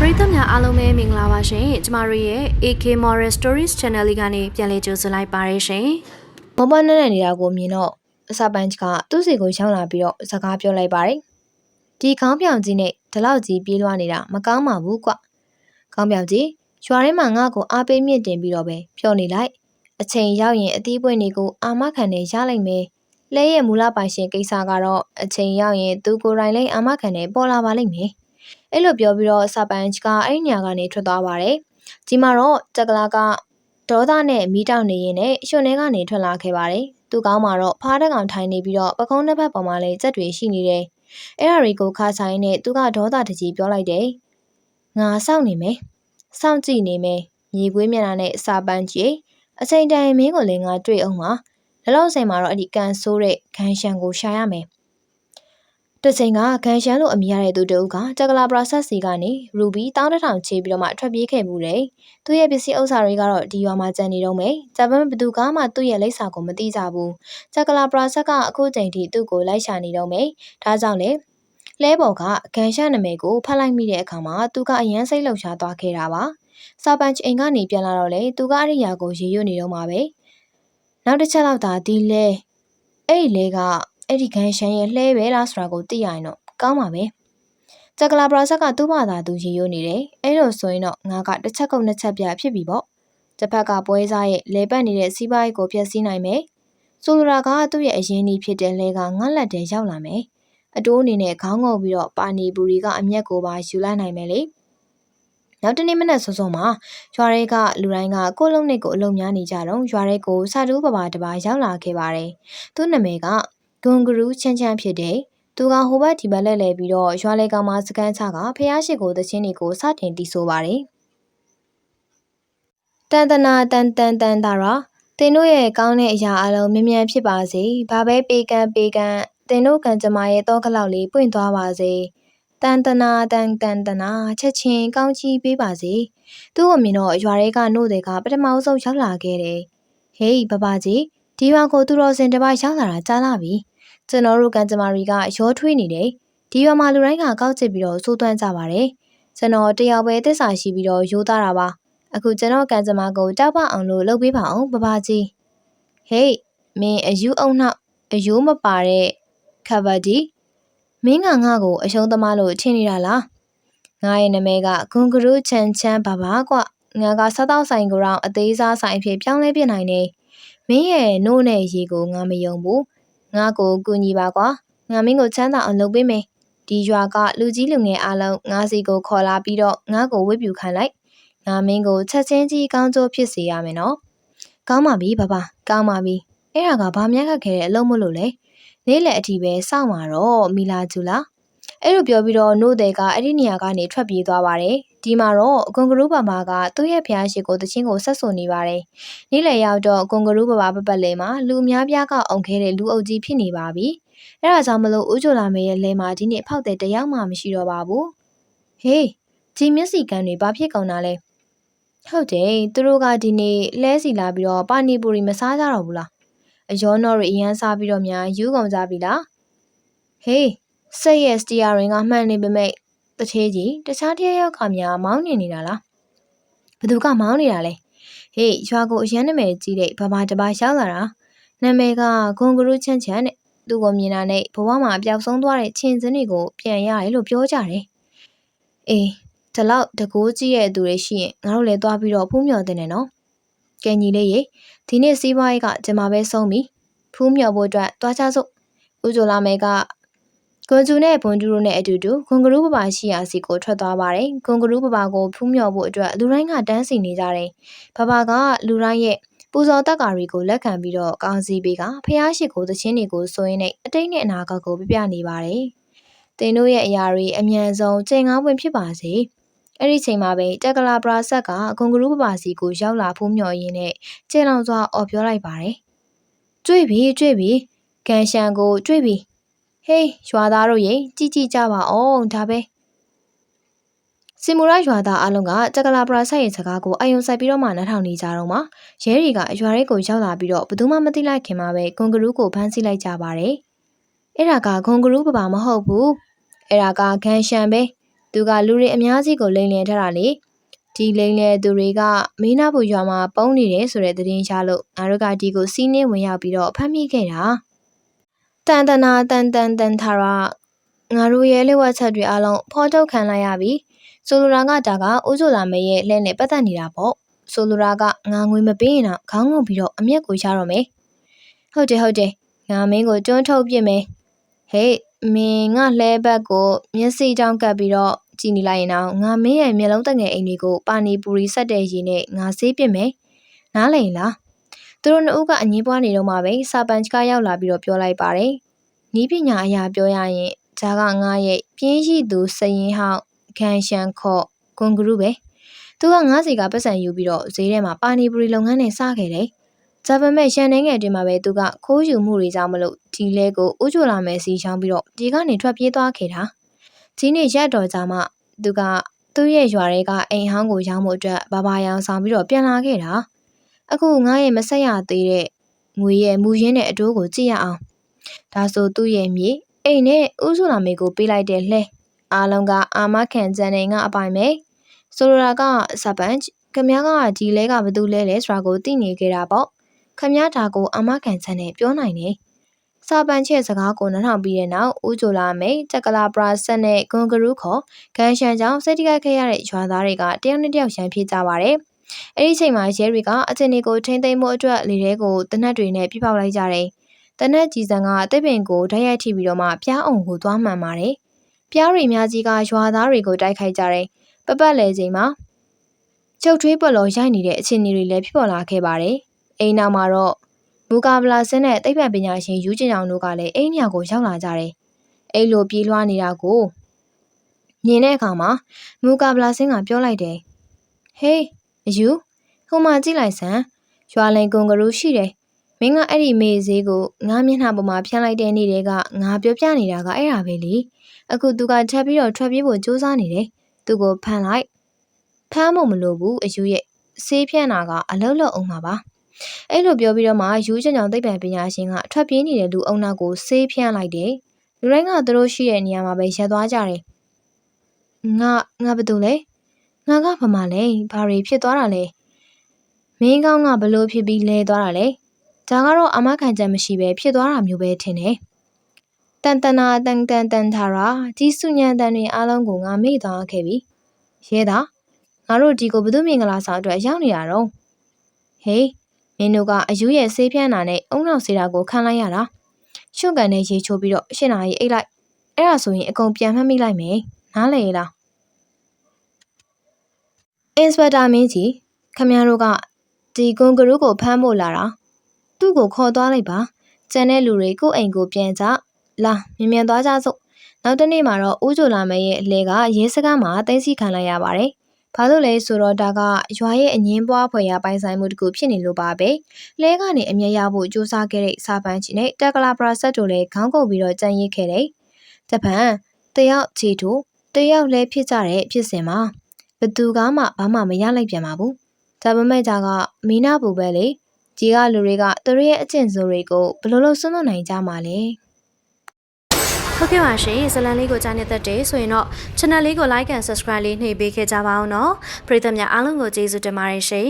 ပရိသတ်များအားလုံးပဲမင်္ဂလာပါရှင်ကျမတို့ရဲ့ AK Moral Stories Channel လေးကနေပြန်လည်ကြိုဆိုလိုက်ပါရရှင်မမနဲ့နဲ့နေတာကိုမြင်တော့အစာပန်းကသူ့စီကိုရောက်လာပြီးတော့စကားပြောလိုက်ပါတယ်။ဒီခေါင်းပြောင်ကြီးနဲ့ဒီလောက်ကြီးပြေးလွှားနေတာမကောင်းပါဘူးကွ။ခေါင်းပြောင်ကြီးရွာထဲမှာငါ့ကိုအားပေးမြင့်တင်ပြီးတော့ပဲပြောနေလိုက်။အချိန်ရောက်ရင်အသီးပွင့်တွေကိုအာမခံနဲ့ရလိုက်မယ်။လဲရဲ့မူလပိုင်ရှင်ကိစ္စကတော့အချိန်ရောက်ရင်သူကိုယ်တိုင်လည်းအာမခံနဲ့ပေါ်လာပါလိမ့်မယ်။ အဲ့လိုပြောပြီးတော့အစာပန်းကအဲ့ဒီနေရာကနေထွက်သွားပါတယ်။ဒီမှာတော့တက်ကလာကဒေါသနဲ့မီးတောက်နေရင်နဲ့ရွှွန်ထဲကနေထွက်လာခဲ့ပါတယ်။သူ့ကောင်းမှာတော့ဖားတက်ကောင်ထိုင်နေပြီးတော့ပကုံးတစ်ဖက်ပေါ်မှာလည်းကြက်တွေရှိနေတယ်။အဲ့ဒါတွေကိုခါဆိုင်နဲ့သူကဒေါသတကြီးပြောလိုက်တယ်။ငါစောင့်နေမယ်။စောင့်ကြည့်နေမယ်။မြေပွေးမျက်နှာနဲ့အစာပန်းကြည့်။အချိန်တိုင်မင်းကိုလည်းငါတွေ့အောင်ပါ။လောလောဆယ်မှာတော့အဲ့ဒီကန်ဆိုးတဲ့ခန်းရှန်ကိုရှာရမယ်။ တချိန်ကခန်းရှန်လို့အမည်ရတဲ့သူတဦးကတက်ကလာပရာဆက်စီကနေရူဘီတောင်းတထောင်ချေပြီးတော့မှထွက်ပြေးခဲ့မှုတယ်။သူ့ရဲ့ပစ္စည်းဥစ္စာတွေကတော့ဒီရွာမှာကျန်နေတော့မယ်။ဂျပန်ဘယ်သူကမှသူ့ရဲ့လိပ်စာကိုမသိကြဘူး။ချက်ကလာပရာဆက်ကအခုချိန်ထိသူ့ကိုလိုက်ရှာနေတော့မယ်။ဒါကြောင့်လေလဲပေါ်ကဂန်ရှာနာမည်ကိုဖတ်လိုက်မိတဲ့အခါမှာသူကအရန်စိတ်လှုပ်ရှားသွားခဲ့တာပါ။စာပန်ချအိမ်ကနေပြန်လာတော့လေသူကအဲ့ဒီຢာကိုရေရွတ်နေတော့မှာပဲ။နောက်တစ်ချက်လောက်သာဒီလဲအဲ့ဒီလဲက အဲ့ဒီဂန်ရှန်ရဲ့လှဲပဲလားဆိုတာကိုသိရရင်တော့ကောင်းပါပဲ။တက်ကလာပရာဆက်ကသူ့ဘာသာသူရေရိုးနေတယ်။အဲ့လိုဆိုရင်တော့ငါကတစ်ချက်ကုန်နှစ်ချက်ပြဖြစ်ပြီပေါ့။တစ်ဖက်ကပွဲစားရဲ့လေပတ်နေတဲ့စီးပွားရေးကိုဖျက်ဆီးနိုင်မယ်။ဆိုလိုတာကသူ့ရဲ့အရင်ကြီးဖြစ်တဲ့လဲကငတ်လက်တဲ့ရောက်လာမယ်။အတိုးအနေနဲ့ခေါင်းငုံပြီးတော့ပါနီပူရီကအမျက်ကိုပါယူလိုက်နိုင်မယ်လေ။နောက်တနေ့မနက်စောစောမှာရွာရဲကလူတိုင်းကကိုယ့်လုံးနဲ့ကိုယ်အလုံးများနေကြတော့ရွာရဲကိုစာတူးပပါတပါရောက်လာခဲ့ပါတယ်။သူ့နာမည်က ဂွန်ဂရူးချမ်းချမ်းဖြစ်တယ်။ သူကဟိုဘက်ဒီဘက်လှည့်လည်ပြီးတော့ရွာလေကောင်မှာစကန်ချကဖះရှိကိုသချင်းတွေကိုစတင်တီးဆိုပါတယ်။တန်တနာတန်တန်တန်တာရာတင်တို့ရဲ့ကောင်းတဲ့အရာအလုံးမြ мян ဖြစ်ပါစေ။ဘာပဲပေးကမ်းပေးကမ်းတင်တို့ကံကြမ္မာရဲ့တော့ကလောက်လေးပွင့်သွားပါစေ။တန်တနာတန်တန်တနာချက်ချင်းကောင်းချီးပေးပါစေ။သူ့ကိုမြင်တော့ရွာတွေကနို့တွေကပထမဆုံးရောက်လာခဲ့တယ်။ဟေးဘဘကြီးဒီရွာကိုသူတော်စင်တစ်ပါးရောက်လာတာကြားလာပြီ။ ကျွန်တော်တို့ကံကြမ္မာတွေကရောထွေးနေတယ်။ဒီရွာမှာလူတိုင်းကကောက်ချစ်ပြီးတော့စိုးသွမ်းကြပါတယ်။ကျွန်တော်တယောက်ပဲသစ္စာရှိပြီးတော့ရိုးသားတာပါ။အခုကျွန်တော်ကံကြမ္မာကိုတောက်ပအောင်လို့လုပ်ပေးပါအောင်ဘဘကြီး။ဟေးမင်းအယူအုံနောက်အယိုးမပါတဲ့ခဘဒီမင်းကငါ့ကိုအရှုံးသမားလို့ထင်နေတာလား။ငါရဲ့နာမည်ကဂွန်ဂရုချန်ချန်ဘာဘာကွငါကစားတောက်ဆိုင်ကိုတော့အသေးစားဆိုင်အဖြစ်ပြောင်းလဲပြနိုင်တယ်။မင်းရဲ့နို့နဲ့ရေကိုငါမယုံဘူး။ ငါ့ကိုကူညီပါကွာ။ငါမင်းကိုချမ်းသာအောင်လုပ်ပေးမယ်။ဒီရွာကလူကြီးလူငယ်အားလုံးငါစီကိုခေါ်လာပြီးတော့ငါ့ကိုဝတ်ပြူခိုင်းလိုက်။ငါမင်းကိုချက်ချင်းကြီးကောင်းကျိုးဖြစ်စေရမယ်နော်။ကောင်းပါပြီဘဘကောင်းပါပြီ။အဲ့ဒါကဘာများခက်ခဲတဲ့အလုပ်မလို့လဲ။နေ့လယ်အထိပဲစောင့်မှာတော့မီလာကျူလား။အဲ့လိုပြောပြီးတော့နို့တဲ့ကအဲ့ဒီနေရာကနေထွက်ပြေးသွားပါတယ်။ ဒီမှာတော့အကွန်ဂရူးဘာမာကသူ့ရဲ့ဖျားရှိကိုတချင်းကိုဆက်ဆူနေပါတယ်။နေ့လယ်ရောက်တော့အကွန်ဂရူးဘာမာပပတ်လေမှာလူအများပြားကအောင်ခဲတဲ့လူအုပ်ကြီးဖြစ်နေပါပြီ။အဲ့ဒါကြောင့်မလို့ဦးချိုလာမေရဲ့လဲမှာဒီနေ့ဖောက်တဲ့တယောက်မှမရှိတော့ပါဘူး။ဟေးဂျီမျက်စီကန်တွေဘာဖြစ်ကုန်တာလဲ။ဟုတ်တယ်သူတို့ကဒီနေ့လဲစီလာပြီးတော့ပါနီပူရီမစားကြတော့ဘူးလား။အယောနောတွေအရန်စားပြီးတော့များယူကုန်ကြပြီလား။ဟေးစိတ်ရဲ့စတီယာရင်ကမှန်နေပေမဲ့ တထေးကြီးတခြားတယောက်ကများမောင်းနေနေတာလားဘယ်သူကမောင်းနေတာလဲဟေးရွာကိုအရန်နာမည်ကြီးတဲ့ဘာဘာတပါရောက်လာတာနာမည်ကဂွန်ဂရုချန်ချန်တဲ့သူ့ကိုမြင်တာနဲ့ဘဝမှာအပြောက်ဆုံးသွားတဲ့ချင်းစင်းတွေကိုပြန်ရတယ်လို့ပြောကြတယ်အေးဒီလောက်တကိုးကြီးရဲ့သူတွေရှိရင်ငါတို့လည်းသွားပြီးတော့ဖူးမြော်တဲ့နော်ကဲညီလေးရေဒီနေ့စီးပွားရေးကဒီမှာပဲဆုံးပြီဖူးမြော်ဖို့အတွက်သွားကြစို့ဦးကျော်လာမဲက ကွန်ဂျူနဲ့ဘွန်ဒူရိုနဲ့အတူတူဂွန်ဂရူပပါရှိရာစီကိုထွက်သွားပါတယ်။ဂွန်ဂရူပပါကိုဖူးမြော်ဖို့အတွက်လူတိုင်းကတန်းစီနေကြတယ်။ဘဘာကလူတိုင်းရဲ့ပူဇော်တက်ကာတွေကိုလက်ခံပြီးတော့ကောင်းစီပေးကဖះရှိကိုသချင်းတွေကိုဆိုရင်နဲ့အတိတ်နဲ့အနာဂတ်ကိုပြပြနေပါတယ်။တင်တို့ရဲ့အရာတွေအမြန်ဆုံးချိန်ငါးပွင့်ဖြစ်ပါစေ။အဲ့ဒီချိန်မှာပဲတက်ကလာပရာဆက်ကဂွန်ဂရူပပါစီကိုရောက်လာဖူးမြော်ရင်းနဲ့ကျေလောင်စွာအော်ပြောလိုက်ပါတယ်။တွေ့ပြီတွေ့ပြီကန်ရှန်ကိုတွေ့ပြီ ဟေးရွာသားတို့ရေကြည်ကြည်ကြပါအောင်ဒါပဲစင်မူရရွာသားအလုံးကတက်ကလာပရာဆက်ရဲ့စကားကိုအယုံဆိုင်ပြီးတော့မှနားထောင်နေကြတော့မှရဲတွေကရွာရဲကိုရောက်လာပြီးတော့ဘယ်သူမှမသိလိုက်ခင်မှာပဲဂွန်ဂရူးကိုဖမ်းဆီးလိုက်ကြပါတယ်အဲ့ဒါကဂွန်ဂရူးပပါမဟုတ်ဘူးအဲ့ဒါကဂန်ရှန်ပဲတသူကလူတွေအများကြီးကိုလိမ်လည်ထားတာလေဒီလိမ်လည်သူတွေကမင်းနာဘူရွာမှာပုံနေတယ်ဆိုတဲ့သတင်းရလို့ငါတို့ကဒီကိုစီးနှင်းဝင်ရောက်ပြီးတော့ဖမ်းမိခဲ့တာ တန်တနာတန်တန်တန်ထာရာငါတို့ရဲ့လက်ဝက်ချက်တွေအလုံးဖော်ထုတ်ခံလိုက်ရပြီဆိုလိုတာကဒါကဦးဇိုလာမေရဲ့လက်နဲ့ပတ်သက်နေတာပေါ့ဆိုလိုတာကငါငွေမပေးရင်တော့ခေါင်းငုံပြီးတော့အမျက်ကိုချတော့မယ်ဟုတ်တယ်ဟုတ်တယ်ငါမင်းကိုတွန်းထုတ်ပြစ်မယ်ဟေးမင်းငါလှဲဘက်ကိုမျက်စိတောင်ကပ်ပြီးတော့ကြည်နေလိုက်ရင်တော့ငါမင်းရဲ့မျက်လုံးတငယ်အိမ်တွေကိုပါနီပူရီဆက်တဲ့ရည်နဲ့ငါဆေးပြစ်မယ်နားလည်လား သူတို့နှစ်ဦးကအငင်းပွားနေတော့မှပဲစာပန်ချကရောက်လာပြီးတော့ပြောလိုက်ပါတယ်နီးပညာအရာပြောရရင်ဂျာကငါရဲ့ပြင်းရှိသူစရင်ဟောက်ခံရှန်ခော့ကွန်ဂရုပဲသူကငါးစီကပတ်စံယူပြီးတော့ဈေးထဲမှာပါနီပူရီလုပ်ငန်းနဲ့စခဲ့တယ်ဂျပန်မဲ့ရှန်နေငယ်အတွင်းမှာပဲသူကခိုးယူမှုတွေကြောင့်မလို့ဒီလဲကိုဥကြိုလာမယ်စီချောင်းပြီးတော့ဒီကနေထွက်ပြေးသွားခဲ့တာဒီနေ့ရက်တော်ကြာမှသူကသူ့ရဲ့ရွာတွေကအိမ်ဟောင်းကိုရောင်းဖို့အတွက်ဘာဘာရောင်ဆောင်ပြီးတော့ပြန်လာခဲ့တာ အခုငါရဲ့မဆက်ရသေးတဲ့ငွေရဲ့မူရင်းတဲ့အတိုးကိုကြည့်ရအောင်ဒါဆိုသူ့ရဲ့မြေအိမ်နဲ့ဥစုလာမေကိုပေးလိုက်တဲ့လှဲအားလုံးကအာမခံကြံနေငါအပိုင်ပဲဆိုလိုတာကစပန်ခမ ्या ကဒီလဲကဘာတူလဲလဲဆိုတာကိုသိနေကြတာပေါ့ခမည်းဒါကိုအမကန်ချန်နဲ့ပြောနိုင်တယ်။စာပန်ချက်စကားကိုနားထောင်ပြီးတဲ့နောက်ဦးဂျိုလာမိတ်တက်ကလာပရာဆက်နဲ့ဂွန်ဂရုခေါ်ဂန်ရှန်ကြောင့်စိတ်တကခဲ့ရတဲ့ရွာသားတွေကတယောက်နဲ့တယောက်ရန်ဖြစ်ကြပါတယ်။ အဲဒီချိန်မှာရဲတွေကအချင်းတွေကိုထိမ့်သိမ်းမှုအတွက်လေထဲကိုတနက်တွေနဲ့ပြပောက်လိုက်ကြတယ်။တနက်ကြီးစံကတစ်ပင်ကိုဓာတ်ရိုက်ထိပြီးတော့မှပြားအောင်ကိုသွားမှန်ပါတယ်။ပြားတွေများကြီးကရွာသားတွေကိုတိုက်ခိုက်ကြတယ်။ပပတ်လေချိန်မှာကျုပ်ထွေးပလော်ရိုက်နေတဲ့အခြေအနေတွေလည်းဖြစ်ပေါ်လာခဲ့ပါတယ်။အိမ်နောက်မှာတော့မူကာဗလာစင်းနဲ့သိပ္ပံပညာရှင်ယူကျင်အောင်တို့ကလည်းအိမ်ညောင်ကိုရောက်လာကြတယ်။အိမ်လိုပြေးလွှားနေတာကိုမြင်တဲ့အခါမှာမူကာဗလာစင်းကပြောလိုက်တယ်။ဟေး အယူဟိုမှာကြည့်လိုက်စမ်းရွာလင်ကွန်ကရူရှိတယ်။မင်းကအဲ့ဒီမေဈေးကိုငါမျက်နှာပေါ်မှာဖျန်းလိုက်တဲ့နေ့တည်းကငါပြောပြနေတာကအဲ့ဒါပဲလေ။အခုသူကထပ်ပြီးတော့ထွက်ပြေးဖို့ကြိုးစားနေတယ်။သူကိုဖမ်းလိုက်။ဖမ်းဖို့မလိုဘူးအယူရဲ့ဆေးဖြန့်တာကအလုံးလုံးအောင်မှာပါ။အဲ့လိုပြောပြီးတော့မှယူချင်ကြောင်သိပ္ပံပညာရှင်ကထွက်ပြေးနေတဲ့လူအုံနောက်ကိုဆေးဖြန်းလိုက်တယ်။လူတိုင်းကသူတို့ရှိတဲ့နေရာမှာပဲရပ်သွားကြတယ်။ငါငါဘာတူလဲ။ ငါကဘာမှလဲ။ဘာတွေဖြစ်သွားတာလဲ။မင်းကောင်းကဘလို့ဖြစ်ပြီးလဲသွားတာလဲ။ဒါကတော့အမခံချက်မရှိပဲဖြစ်သွားတာမျိုးပဲထင်တယ်။တန်တနာတန်တန်တန်ထာရာဒီစုညံတန်တွေအားလုံးကိုငါမေ့သွားခဲ့ပြီ။ရဲတာငါတို့ဒီကိုဘု து မင်္ဂလာဆောင်အတွက်ရောက်နေတာတော့။ဟေးမင်းတို့ကအယူရဲ့ဆေးဖြန်းတာနဲ့အုံနောက်ဆေးတာကိုခံလိုက်ရတာရှုံကန်နဲ့ရေချိုးပြီးတော့ရှင်းနာကြီးအိတ်လိုက်အဲ့ဒါဆိုရင်အကုန်ပြန်မှတ်မိလိုက်မယ်နားလေလား အင်စပက်တာမင်းကြီးခမရတို့ကဒီကွန်ဂရုကိုဖမ်းဖို့လာတာသူ့ကိုခေါ်သွားလိုက်ပါကျန်တဲ့လူတွေကိုယ့်အိမ်ကိုပြန်ကြလာမြင်မြန်သွားကြစို့နောက်တစ်နေ့မှာတော့ဦးဂျိုလာမဲရဲ့အလဲကရဲစခန်းမှာတင်းစီခံလိုက်ရပါတယ်ဘာလို့လဲဆိုတော့ဒါကရွာရဲ့အငင်းပွားဖွယ်ရာပိုင်ဆိုင်မှုတစ်ခုဖြစ်နေလို့ပါပဲ။လဲကနေအမြဲရဖို့ကြိုးစားခဲ့တဲ့စာပန်းချီနဲ့တက်ကလာပရာဆက်တို့လည်းခေါင်းကုပ်ပြီးတော့ကြံရစ်ခဲ့တယ်။တပန်တယောက်ချီတူတယောက်လဲဖြစ်ကြတဲ့ဖြစ်စဉ်မှာ ဘသူကမှဘာမှမရလိုက်ပြန်ပါဘူး။ဒါပေမဲ့ဒါကမီနာပူပဲလေ။ကြီးကလူတွေကသူတို့ရဲ့အကျင့်ဆိုတွေကိုဘယ်လိုလုပ်စွန့်လွတ်နိုင်ကြမှာလဲ။ဟုတ်ကဲ့ပါရှင်ဇလန်လေးကိုကြားနေတတ်တယ်ဆိုရင်တော့ channel လေးကို like and subscribe လေးနှိပ်ပေးခဲ့ကြပါအောင်နော်ပရိသတ်များအားလုံးကိုကျေးဇူးတင်ပါတယ်ရှင်